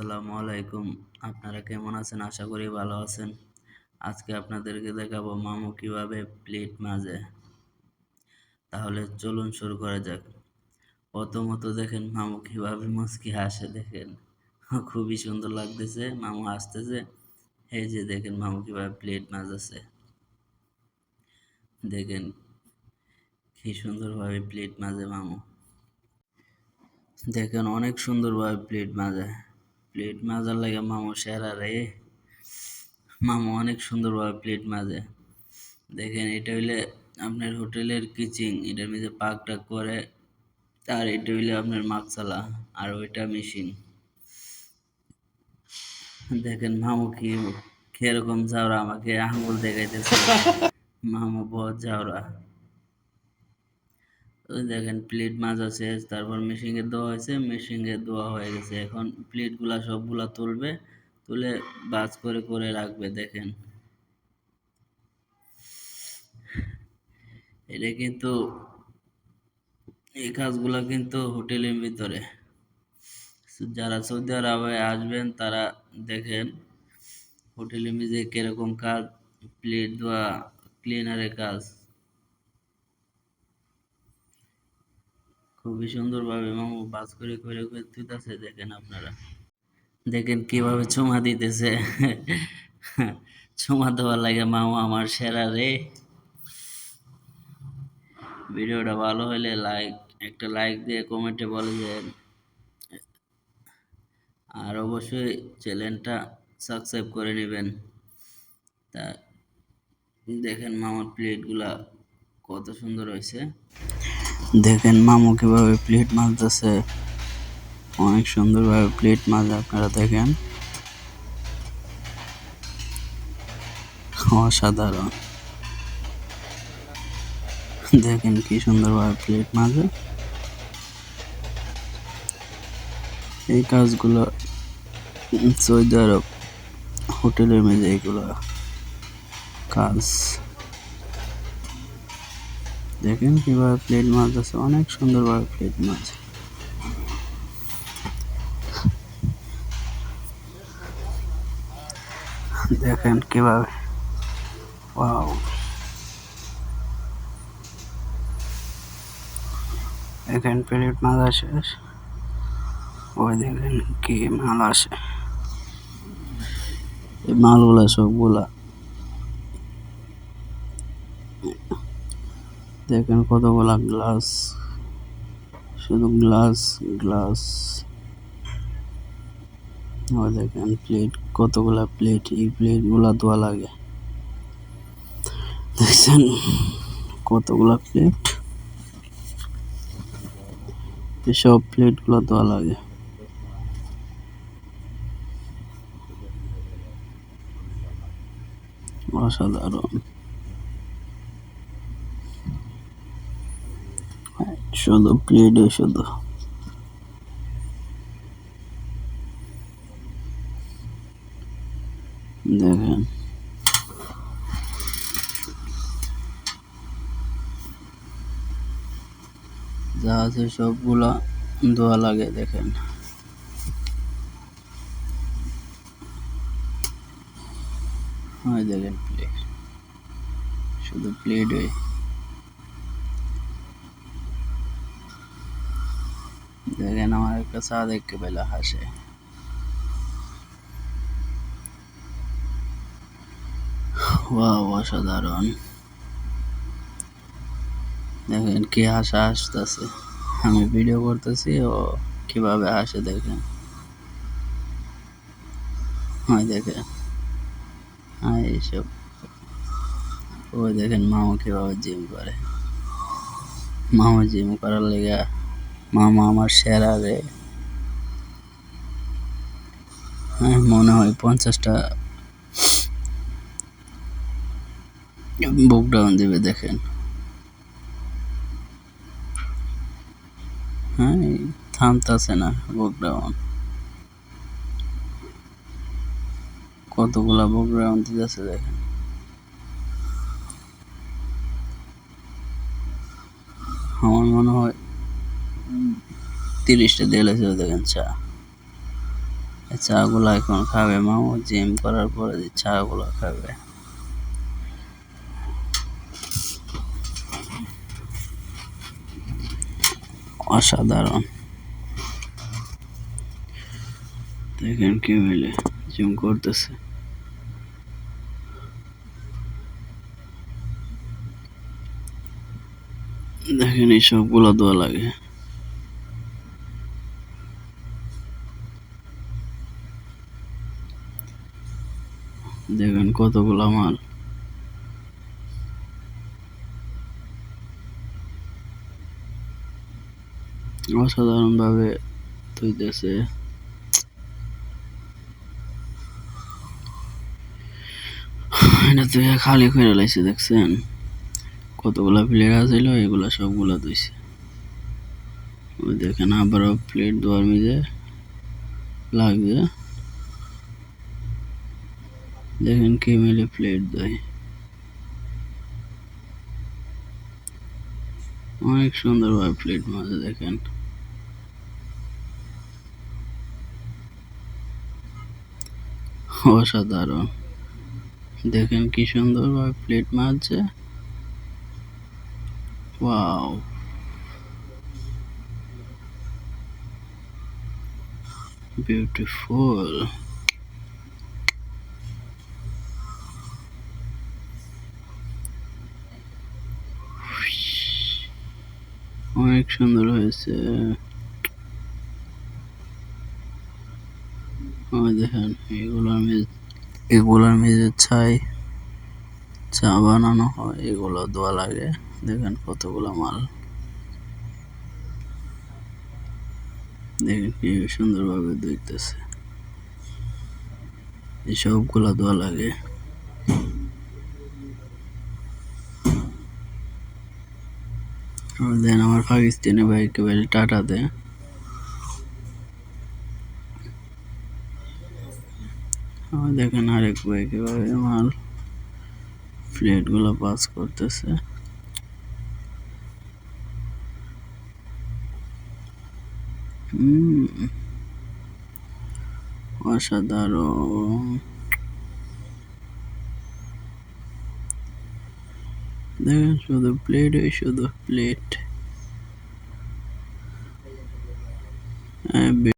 আসসালামু আলাইকুম। আপনারা কেমন আছেন? আশা করি ভালো আছেন। আজকে আপনাদেরকে দেখাবো মামু কীভাবে প্লেট মাজে। তাহলে চলুন শুরু করা যাক। প্রথমত দেখেন মামু কীভাবে মুচকি হাসে, দেখেন। খুবই সুন্দর লাগতেছে, মামু হাসতেছে। এই যে দেখেন মামু কীভাবে প্লেট মাজাছে। দেখেন কি সুন্দরভাবে প্লেট মাজে মামু। দেখেন অনেক সুন্দরভাবে প্লেট মাজে। প্লেট মাজার লাগে মামু সেরা রে। মামু অনেক সুন্দরভাবে প্লেট মাজে। দেখেন এটা হইলে আপনার হোটেলের কিচিং এটার মধ্যে পাক টাক করে আর এটা হইলে আপনার মাকসালা আর ওইটা মেশিন দেখেন মামু কি কীরকম যাওরা আমাকে আঙুল দেখাইতেছে। মামু বহুত যাওরা দেখেন প্লেট মাজা শেষ তারপর মেশিনে দেওয়া হয়েছে মেশিনে দেওয়া হয়ে গেছে। এখন প্লেটগুলা সবগুলা তুলবে, তুলে বাজ করে করে রাখবে, দেখেন। এটা কিন্তু, এই কাজগুলা কিন্তু হোটেলের ভিতরে। যারা সৌদি আরবে আসবেন, তারা দেখেন হোটেলের মধ্যে কীরকম কাজ প্লেট দেওয়া ক্লিনারের কাজ। খুবই সুন্দরভাবে মামু বাস করে করে করে তুইতেছে দেখেন আপনারা। দেখেন কীভাবে চুমা দিতেছে। চুমা দেওয়ার লাগে মামু আমার সেরা রে। ভিডিওটা ভালো হলে লাইক একটা লাইক দিয়ে কমেন্টে বলে যে আর অবশ্যই চ্যানেলটা সাবস্ক্রাইব করে নেবেন। তা দেখেন মামার প্লেটগুলা কত সুন্দর হয়েছে। দেখেন মামু কীভাবে প্লেট মারতেছে। অনেক সুন্দরভাবে প্লেট মারলে আপনারা দেখেন। অসাধারণ। দেখেন কি সুন্দরভাবে প্লেট মাঝে এই কাজগুলো সৌদি আরব হোটেলের মেঝে এগুলো কাজ। দেখেন কীভাবে প্লেট মাছ আছে অনেক সুন্দরভাবে প্লেট মাছ দেখেন কীভাবে। ওয়াও দেখেন প্লেট মাছ শেষ। ওই দেখেন কি মাল আসে। এই মালগুলা সবগুলা দেখেন কতগুলা গ্লাস, শুধু গ্লাস গ্লাস। ও দেখেন প্লেট, কতগুলা প্লেট, এই প্লেটগুলা ধোয়া লাগে। দেখছেন কতগুলা প্লেট। এসব প্লেটগুলো ধোয়া লাগে। অসাধারণ। শুধু প্লেটে শুধু দেখেন। যা আছে সবগুলা ধোয়া লাগে, দেখেন। হয় দেখেন প্লেট শুধু প্লেট হয়ে দেখেন, আমার একটা চা দেখতে পেলে হাসে। অসাধারণ। দেখেন কি হাসা আসতেছে আমি ভিডিও করতেছি, ও কীভাবে হাসে দেখেন। দেখেন হ্যাঁ এইসব ও দেখেন মামা কীভাবে জিম করে। মামা জিম করার লেগে মামা আমার সেরা রে। হ্যাঁ মনে হয় পঞ্চাশটা বুক ডাউন দেবে, দেখেন। হ্যাঁ থামতাছে না বুক ডাউন কতগুলা বুক ডাউন দিতেছে, দেখেন। আমার মনে হয় তিরিশটা দিয়েছে দেখেন চা। চাগুলো এখন খাবে মামু জিম করার পরে যে চাগুলো খাবে। অসাধারণ। দেখেন কি মিলে, জিম করতেছে। দেখেন এই সবগুলো দোয়া লাগে। দেখেন, কতগুলো মাল। অসাধারণ ভাবে এটা তুই খালি করে লাইছে, দেখছেন? কতগুলা প্লেট আছিল এগুলা সবগুলা ধুইছে। ওই দেখেন, আবারও প্লেট ধোয়ার মিজে লাগছে দেখেন কি মিলে প্লেট দেয়। অনেক সুন্দরভাবে প্লেট মাঝে দেখেন। অসাধারণ। দেখেন কি সুন্দরভাবে প্লেট মারছে। ওয়াও। বিউটিফুল অনেক সুন্দর হয়েছে। দেখেন, এগুলোর মেজ এগুলোর মেজে ছাই, চা বানানো হয়, এগুলো দোয়া লাগে। দেখেন কতগুলো মাল। দেখেন কি সুন্দরভাবে ধুইতেছে। এই সবগুলা দোয়া লাগে। দেন আমার পাকিস্তানি ভাইকে বলে টাটা দে আমার দেখেন আরেক ভাই কীভাবে মাল প্লেটগুলো পাস করতেছে। There show the plate, I show the plate. I